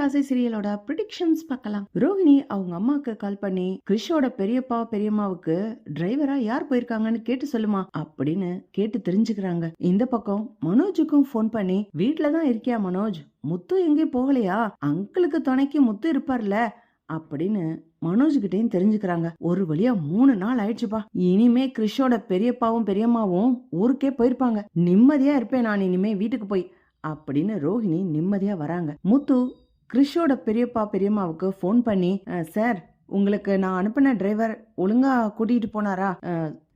ஆசை சீரியலோட ப்ரிடிக்ஷன்ஸ் பார்க்கலாம். ரோஹிணி அவங்க அம்மாக்கு கால் பண்ணி கிறிஷோட பெரியப்பா பெரியம்மாவுக்கு டிரைவரா யார் போயிருக்காங்கன்னு கேட்டு சொல்லுமா அப்படின்னு கேட்டு தெரிஞ்சுக்கிறாங்க. இந்த பக்கம் மனோஜுக்கும் ஃபோன் பண்ணி வீட்டுலதான் தான் இருக்கியா மனோஜ்? முத்து எங்கேயும் போகலையா? அங்கிளுக்கு துணைக்கு முத்து இருப்பார்ல? அப்படின்னு மனோஜ்கிட்டையும் தெரிஞ்சுக்கிறாங்க. ஒரு வழியா மூணு நாள் ஆயிடுச்சுப்பா. இனிமே கிறிஷோட பெரியப்பாவும் பெரியம்மாவும் ஊருக்கே போயிருப்பாங்க. நிம்மதியா இருப்பேன் நான் இனிமே வீட்டுக்கு போய் அப்படின்னு ரோஹிணி நிம்மதியா வராங்க. முத்து கிறிஷோட பெரியப்பா பெரியம்மாவுக்கு ஃபோன் பண்ணி சார் உங்களுக்கு நான் அனுப்பின டிரைவர் ஒழுங்கா கூட்டிகிட்டு போனாரா?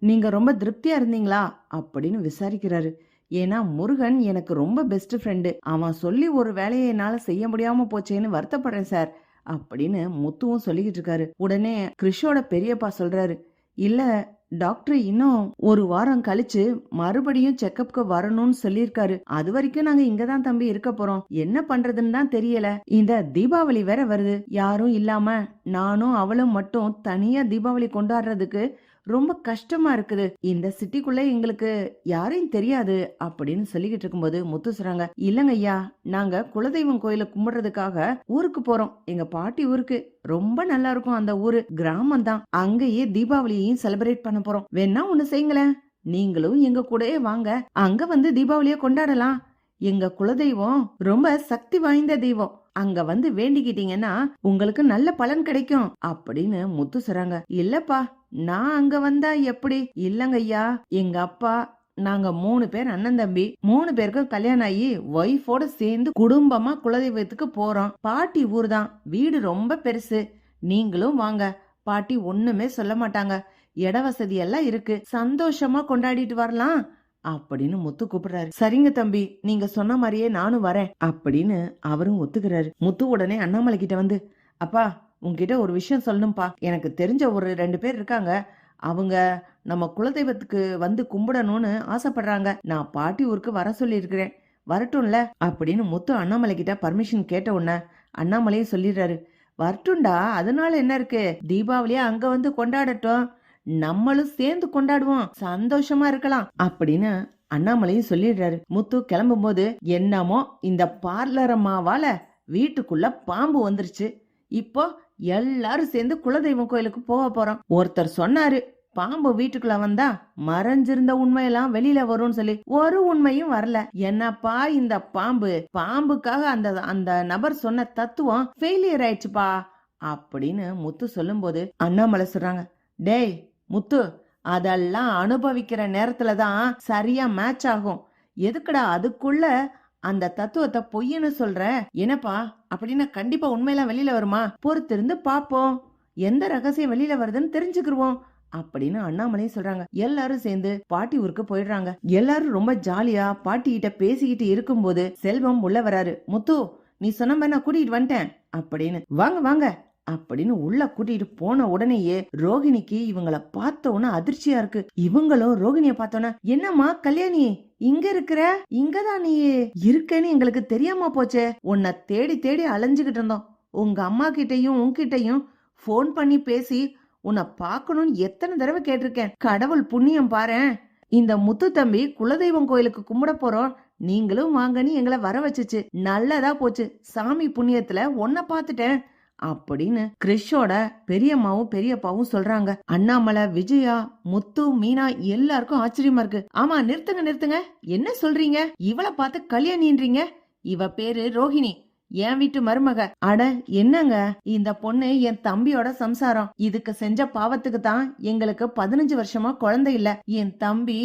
நீங்க ரொம்ப திருப்தியா இருந்தீங்களா? அப்படின்னு விசாரிக்கிறாரு. ஏன்னா முருகன் எனக்கு ரொம்ப பெஸ்ட் ஃப்ரெண்டு அவன் சொல்லி ஒரு வேலையை என்னால் செய்ய முடியாம போச்சேன்னு வருத்தப்படுறேன் சார் அப்படின்னு முத்துவும் சொல்லிக்கிட்டு இருக்காரு. உடனே கிறிஷோட பெரியப்பா சொல்றாரு இல்ல டாக்டர் இன்னும் ஒரு வாரம் கழிச்சு மறுபடியும் செக்கப்க்கு வரணும்னு சொல்லியிருக்காரு. அது வரைக்கும் நாங்க இங்க தான் தம்பி இருக்க போறோம். என்ன பண்றதுன்னு தான் தெரியல. இந்த தீபாவளி வேற வருது. யாரும் இல்லாம நானும் அவளும் மட்டும் தனியா தீபாவளி கொண்டாடுறதுக்கு ரொம்ப கஷ்டமா இருக்குது. இந்த சிட்டிக்குள்ள எங்களுக்கு யாரையும் தெரியாது அப்படின்னு சொல்லிக்கிட்டு இருக்கும்போது முத்து சொல்றாங்க இல்லங்க ஐயா நாங்க குலதெய்வம் கோயில கும்பிடுறதுக்காக ஊருக்கு போறோம். எங்க பாட்டி ஊருக்கு. ரொம்ப நல்லா இருக்கும் அந்த ஊரு. கிராமம் தான். அங்கேயே தீபாவளியையும் செலிப்ரேட் பண்ண போறோம். வேணா ஒண்ணு செய்யுங்களேன். நீங்களும் எங்க கூடயே வாங்க. அங்க வந்து தீபாவளிய கொண்டாடலாம். எங்க குலதெய்வம் ரொம்ப சக்தி வாய்ந்த தெய்வம். அங்க வந்து வேண்டிக்கிட்டீங்கன்னா உங்களுக்கு நல்ல பலன் கிடைக்கும் அப்படின்னு முத்து சொல்றாங்க. இல்லப்பா நான் அங்க வந்தா எப்படி? இல்லங்க ஐயா எங்க அப்பா நாங்க மூணு பேர் அண்ணன் தம்பி மூணு பேருக்கும் கல்யாணம் ஆகி ஒய்ஃபோட சேர்ந்து குடும்பமா குலதெய்வத்துக்கு போறோம். பாட்டி ஊர் தான் வீடு ரொம்ப பெருசு. நீங்களும் வாங்க. பாட்டி ஒண்ணுமே சொல்ல மாட்டாங்க. இட வசதி எல்லாம் இருக்கு. சந்தோஷமா கொண்டாடிட்டு வரலாம். அப்படின்னு முத்து கூப்பிடுறாரு. சரிங்க தம்பி நீங்க சொன்ன மாதிரியே நானும் வரேன் அப்படின்னு அவரும் ஒத்துக்கிறாரு. முத்து உடனே அண்ணாமலை கிட்ட வந்து அப்பா உங்ககிட்ட ஒரு விஷயம் சொல்லணும்ப்பா. எனக்கு தெரிஞ்ச ஒரு ரெண்டு பேர் இருக்காங்க. அவங்க நம்ம குலதெய்வத்துக்கு வந்து கும்பிடணும்னு ஆசைப்படுறாங்க. நான் பாட்டி ஊருக்கு வர சொல்லியிருக்கிறேன். வரட்டும்ல? அப்படின்னு முத்து அண்ணாமலை கிட்ட பர்மிஷன் கேட்ட உடனே அண்ணாமலையும் சொல்லிடுறாரு. வரட்டும்டா அதனால என்ன இருக்கு? தீபாவளியா அங்க வந்து கொண்டாடட்டும். நம்மளும் சேர்ந்து கொண்டாடுவோம். சந்தோஷமா இருக்கலாம். அப்படின்னு அண்ணாமலையும் சொல்லிடுறாரு. முத்து கிளம்பும் போது என்னமோ இந்த பார்லர் அம்மாவால வீட்டுக்குள்ள பாம்பு வந்துருச்சு. இப்போ எல்லாரும் சேர்ந்து குலதெய்வம் கோயிலுக்கு போக போறோம். ஒருத்தர் சொன்னாரு பாம்பு வீட்டுக்குள்ள வந்தா மறைஞ்சிருந்த உண்மையெல்லாம் வெளியில வரும்னு சொல்லி. ஒரு உண்மையும் வரல. என்னப்பா இந்த பாம்பு? பாம்புக்காக அந்த அந்த நபர் சொன்ன தத்துவம் ஃபெயிலியர் ஆயிடுச்சுப்பா. அப்படின்னு முத்து சொல்லும்போது அண்ணாமலை சொல்றாங்க டேய் முத்து அதெல்லாம் அனுபவிக்கிற நேரத்துல தான் சரியா மேட்ச் ஆகும். எதுக்குடா அதுக்குள்ள அந்த தத்துவத்தை பொய்ன்னு சொல்ற? என்னப்பா அப்படின்னா கண்டிப்பா உண்மையெல்லாம் வெளியில வருமா? பொறுத்திருந்து பாப்போம் எந்த ரகசியம் வெளியில வருதுன்னு தெரிஞ்சுக்கிருவோம். அப்படின்னு அண்ணாமலையும் சொல்றாங்க. எல்லாரும் சேர்ந்து பாட்டி ஊருக்கு போயிடுறாங்க. எல்லாரும் ரொம்ப ஜாலியா பாட்டி கிட்ட பேசிக்கிட்டு இருக்கும்போது செல்வம் உள்ள வராரு. முத்து நீ சொன்ன மாதிரி நான் கூட்டிட்டு வந்துட்டேன். அப்படின்னு. வாங்க வாங்க. அப்படின்னு உள்ள கூட்டிட்டு போன உடனேயே ரோகிணிக்கு இவங்கள பார்த்த உடனே அதிர்ச்சியா இருக்கு. இவங்களும் ரோகிணிய பார்த்தோன்னே என்னம்மா கல்யாணி இங்க இருக்கிற? இங்கதான் நீ இருக்கேன்னு எங்களுக்கு தெரியாம போச்சே. உன்னை தேடி தேடி அலைஞ்சுகிட்டு இருந்தோம். உங்க அம்மா கிட்டையும் உன்கிட்டையும் ஃபோன் பண்ணி பேசி உன்னை பார்க்கணும்னு எத்தனை தடவை கேட்டிருக்கேன். கடவுள் புண்ணியம் பாரேன். இந்த முத்து தம்பி குலதெய்வம் கோயிலுக்கு கும்பிட போறோம். நீங்களும் வாங்கன்னு எங்களை வர வச்சுச்சு. நல்லதா போச்சு. சாமி புண்ணியத்துல உன்னை பார்த்துட்டேன். அப்படின்னு கிறிஷோட பெரியம்மாவும் பெரியப்பாவும் சொல்றாங்க. அண்ணாமலை விஜயா முத்து மீனா எல்லாருக்கும் ஆச்சரியமா இருக்கு. ஆமா நிறுத்துங்க நிறுத்துங்க. என்ன சொல்றீங்க? இவளை பார்த்து கல்யாணின்றீங்க? இவ பேரு ரோஹிணி என் வீட்டு மருமக. அட என்னங்க? இந்த பொண்ணு என் தம்பியோட சம்சாரம். இதுக்கு செஞ்ச பாவத்துக்கு தான் எங்களுக்கு பதினஞ்சு வருஷமா குழந்தை இல்ல. என் தம்பி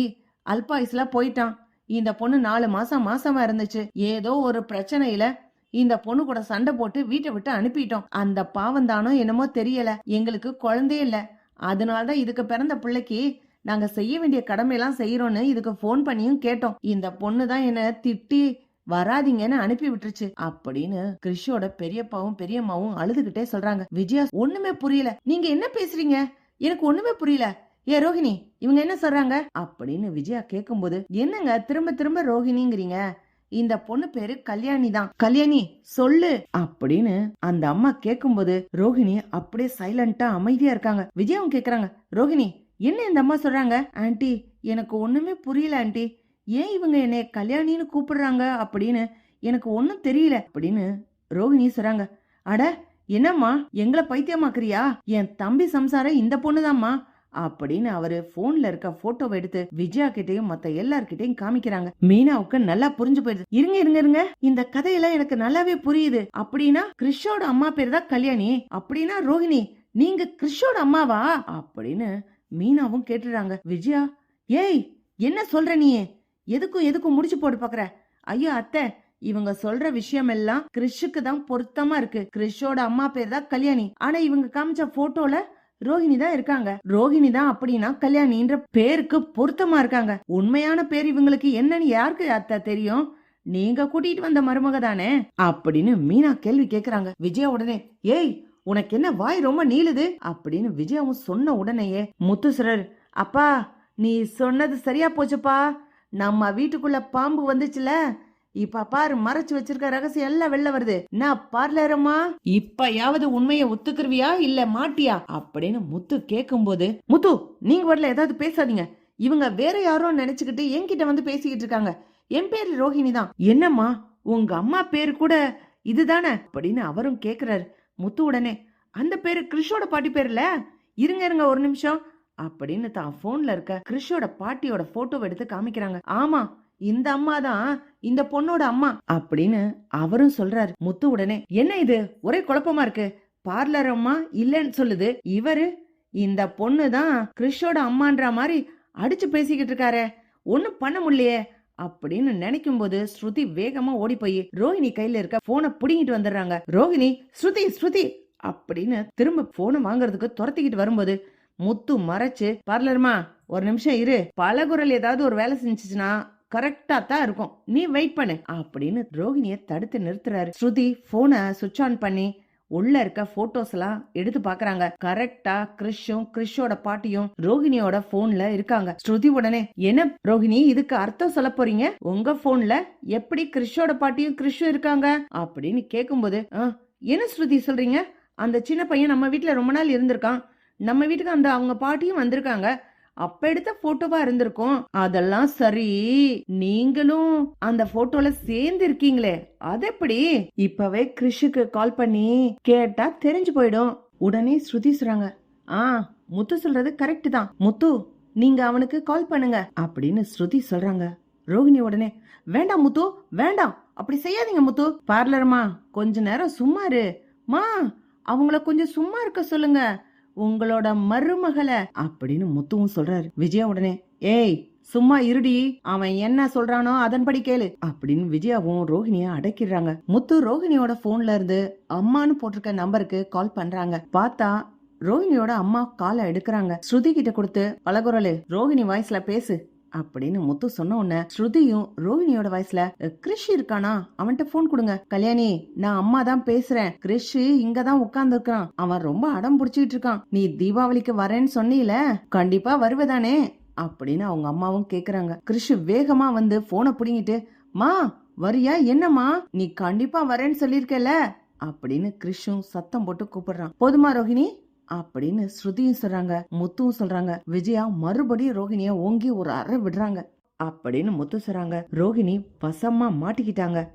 அல்பாயுஸ்ல போயிட்டான். இந்த பொண்ணு நாலு மாசம் மாசமா இருந்துச்சு. ஏதோ ஒரு பிரச்சனையில இந்த பொண்ணு கூட சண்டை போட்டு வீட்டை விட்டு அனுப்பிட்டோம். அந்த பாவம் தானோ என்னமோ தெரியல. எங்களுக்கு குழந்தையே இல்ல. அதனாலதான் இதுக்கு பிறந்த பிள்ளைக்கு நாங்க செய்ய வேண்டிய கடமையெல்லாம் செய்யறோம்னு இதுக்கு ஃபோன் பண்ணியும் கேட்டோம். இந்த பொண்ணு தான் என்ன திட்டி வராதீங்கன்னு அனுப்பி விட்டுருச்சு. அப்படின்னு கிறிஷோட பெரியப்பாவும் பெரியம்மாவும் அழுதுகிட்டே சொல்றாங்க. விஜயா ஒண்ணுமே புரியல. நீங்க என்ன பேசுறீங்க? எனக்கு ஒண்ணுமே புரியல. ஏ ரோஹிணி இவங்க என்ன சொல்றாங்க? அப்படின்னு விஜயா கேக்கும்போது என்னங்க திரும்ப திரும்ப ரோஹிணிங்கிறீங்க? இந்த பொண்ணு பேரு கல்யாணி தான். கல்யாணி சொல்லு. அப்படின்னு அந்த அம்மா கேக்கும்போது ரோஹிணி அப்படியே சைலண்டா அமைதியா இருக்காங்க. விஜயாவும் கேக்குறாங்க ரோஹிணி என்ன இந்த அம்மா சொல்றாங்க? ஆன்டி எனக்கு ஒண்ணுமே புரியல ஆன்டி ஏன் இவங்க என்னை கல்யாணின்னு கூப்பிடுறாங்க? அப்படின்னு எனக்கு ஒன்றும் தெரியல. அப்படின்னு ரோஹிணி சொல்றாங்க அட என்னம்மா? எங்களை பைத்தியமாக்குறியா? என் தம்பி சம்சாரம் இந்த பொண்ணுதாம்மா. அப்படின்னு அவரு போன்ல இருக்க போட்டோவை எடுத்து விஜயா கிட்டையும் மத்த எல்லார்கிட்டையும் காமிக்கிறாங்க. மீனாவுக்கு நல்லா புரிஞ்சு போயிடுது. இருங்க இருங்க இருங்க. இந்த கதையெல்லாம் எனக்கு நல்லாவே புரியுது. அப்படின்னா கிறிஷோட அம்மா பேர் தான் கல்யாணி. அப்படின்னா ரோஹிணி. நீங்க கிறிஷோட அம்மாவா? அப்படின்னு மீனாவும் கேட்டுறாங்க. விஜயா ஏய் என்ன சொல்ற நீ? எதுக்கும் எதுக்கும் முடிச்சு போட்டு பாக்குற? ஐயோ அத்தை இவங்க சொல்ற விஷயம் எல்லாம் கிறிஷுக்கு தான் பொருத்தமா இருக்கு. கிறிஷோட அம்மா பேர் தான் கல்யாணி. ஆனா இவங்க காமிச்ச போட்டோல ரோஹிணி தான் இருக்காங்க. ரோஹிணி தான் அப்படின்னா கல்யாணின்ற பேருக்கு பொருத்தமா இருக்காங்க. உண்மையான பேர் இவங்களுக்கு என்னன்னு யாருக்கு அத்தா தெரியும்? நீங்க கூட்டிட்டு வந்த மருமக தானே? அப்படின்னு மீனா கேள்வி கேக்குறாங்க. விஜயா உடனே ஏய் உனக்கு என்ன வாய் ரொம்ப நீளுது? அப்படின்னு விஜயாவும் சொன்ன உடனேயே முத்துசுரர் அப்பா நீ சொன்னது சரியா போச்சுப்பா. நம்ம வீட்டுக்குள்ள பாம்பு வந்துச்சுல இப்ப பாரு மறைச்சு வச்சிருக்க ரகசியம் எல்லாம் வெளில வருது. நான் பார்லரம்மா? இப்பயாவது உண்மையை ஒத்துக்குருவியா இல்ல மாட்டியா? அப்படின்னு முத்து கேக்கும்போது முத்து நீங்க வரல ஏதாவது பேசாதீங்க. இவங்க வேற யாரோ நினைச்சுக்கிட்டு என்கிட்ட வந்து பேசிக்கிட்டு இருக்காங்க. என் பேரு ரோஹிணி தான். என்னம்மா உங்க அம்மா பேரு கூட இதுதானே? அப்படின்னு அவரும் கேக்குறாரு. முத்து உடனே அந்த பேரு கிறிஷோட பாட்டி பேர்ல இருங்க இருங்க ஒரு நிமிஷம். அப்படின்னு தான் போன்ல இருக்க கிறிஷோட பாட்டியோட போட்டோவை எடுத்து காமிக்கிறாங்க. ஆமா இந்த அம்மா தான் இந்த பொண்ணோட அம்மா அப்படின்னு அவரும் சொல்றாரு. முத்து உடனே என்ன இது? ஒரே குழப்பமா இருக்கு. பார்லர் அம்மா இல்லைன்னு சொல்லுது. இவரு இந்த பொண்ணு தான் கிறிஷோட அம்மான்ற மாதிரி அடிச்சு பேசிக்கிட்டு இருக்காரே. ஒண்ணும் பண்ண முடியலையே. அப்படின்னு நினைக்கும் போது ஸ்ருதி வேகமா ஓடி போய் ரோஹிணி கையில இருக்க போனை பிடிங்கிட்டு வந்துடுறாங்க. ரோஹிணி ஸ்ருதி ஸ்ருதி அப்படின்னு திரும்ப போனை வாங்குறதுக்கு துரத்திக்கிட்டு வரும்போது முத்து மறைச்சு பார்லர்மா ஒரு நிமிஷம் இரு. பலகுரல் ஏதாவது ஒரு வேலை செஞ்சுச்சுன்னா கரெக்டா தான் இருக்கும். நீ வெயிட் பண்ணு. அப்படின்னு ரோஹிணிய தடுத்து நிறுத்துறாரு. ஸ்ருதி போனை சுவிட்ச் ஆன் பண்ணி உள்ள இருக்க போட்டோஸ் எல்லாம் எடுத்து பாக்குறாங்க கரெக்டா கிறிஷும் கிறிஷோட பாட்டியும் ரோஹிணியோட போன்ல இருக்காங்க. ஸ்ருதி உடனே என்ன ரோஹிணி இதுக்கு அர்த்தம் சொல்ல போறீங்க? உங்க போன்ல எப்படி கிறிஷோட பாட்டியும் கிறிஷும் இருக்காங்க? அப்படின்னு கேக்கும்போது "ஆ, என்ன ஸ்ருதி சொல்றீங்க? அந்த சின்ன பையன் நம்ம வீட்டுல ரொம்ப நாள் இருந்திருக்கான். நம்ம வீட்டுக்கு அந்த அவங்க பாட்டியும் வந்திருக்காங்க. அப்ப எடுத்த போட்டோவா இருந்திருக்கும். அதெல்லாம் சரி நீங்களும் அந்த போட்டோல சேர்ந்து இருக்கீங்களே அது எப்படி? இப்பவே கிறிஷுக்கு கால் பண்ணி கேட்டா தெரிஞ்சு போயிடும். உடனே ஸ்ருதி சொல்றாங்க ஆ முத்து சொல்றது கரெக்ட் தான். முத்து நீங்க அவனுக்கு கால் பண்ணுங்க அப்படின்னு ஸ்ருதி சொல்றாங்க. ரோஹிணி உடனே வேண்டாம் முத்து வேண்டாம். அப்படி செய்யாதீங்க முத்து. பார்லர்மா கொஞ்ச நேரம் சும்மா இரு. மா அவங்கள கொஞ்சம் சும்மா இருக்க சொல்லுங்க. உங்களோட மருமகளை அப்படின்னு முத்துவும் சொல்றாரு. விஜயா உடனே ஏய் சும்மா இருடி. அவன் என்ன சொல்றானோ அதன்படி கேளு அப்படின்னு விஜயாவும் ரோஹிணிய அடக்கிடுறாங்க. முத்து ரோஹிணியோட போன்ல இருந்து அம்மான்னு போட்டிருக்க நம்பருக்கு கால் பண்றாங்க. பார்த்தா ரோஹிணியோட அம்மா காலை எடுக்கிறாங்க. ஸ்ருதி கிட்ட கொடுத்து பலகுரலு ரோஹிணி வாய்ஸ்ல பேசு. அப்படின்னு முத்து சொன்ன உடனே ஸ்ருதியும் ரோஹிணியோட வயசுல கிறிஷ் இருக்கானா? அவன்கிட்ட போன் கொடுங்க. கல்யாணி நான் அம்மா தான் பேசுறேன். கிறிஷ் இங்க தான் உட்கார்ந்து இருக்கான் அவன் ரொம்ப அடம் புடிச்சிட்டு இருக்கான். நீ தீபாவளிக்கு வரேன்னு சொன்னீல? கண்டிப்பா வருவதானே? அப்படின்னு அவங்க அம்மாவும் கேக்குறாங்க. கிறிஷ் வேகமா வந்து போனை புடிங்கிட்டு மா வரியா? என்னம்மா? நீ கண்டிப்பா வரேன்னு சொல்லிருக்கல அப்படின்னு கிறிஷும் சத்தம் போட்டு கூப்பிடுறான். போதுமா ரோஹிணி அப்படின்னு ஸ்ருதியும் சொல்றாங்க முத்துவும் சொல்றாங்க. விஜயா மறுபடியும் ரோஹிணிய ஓங்கி ஒரு அறை விடுறாங்க. அப்படின்னு முத்து சொல்றாங்க ரோஹிணி வசமா மாட்டிக்கிட்டாங்க.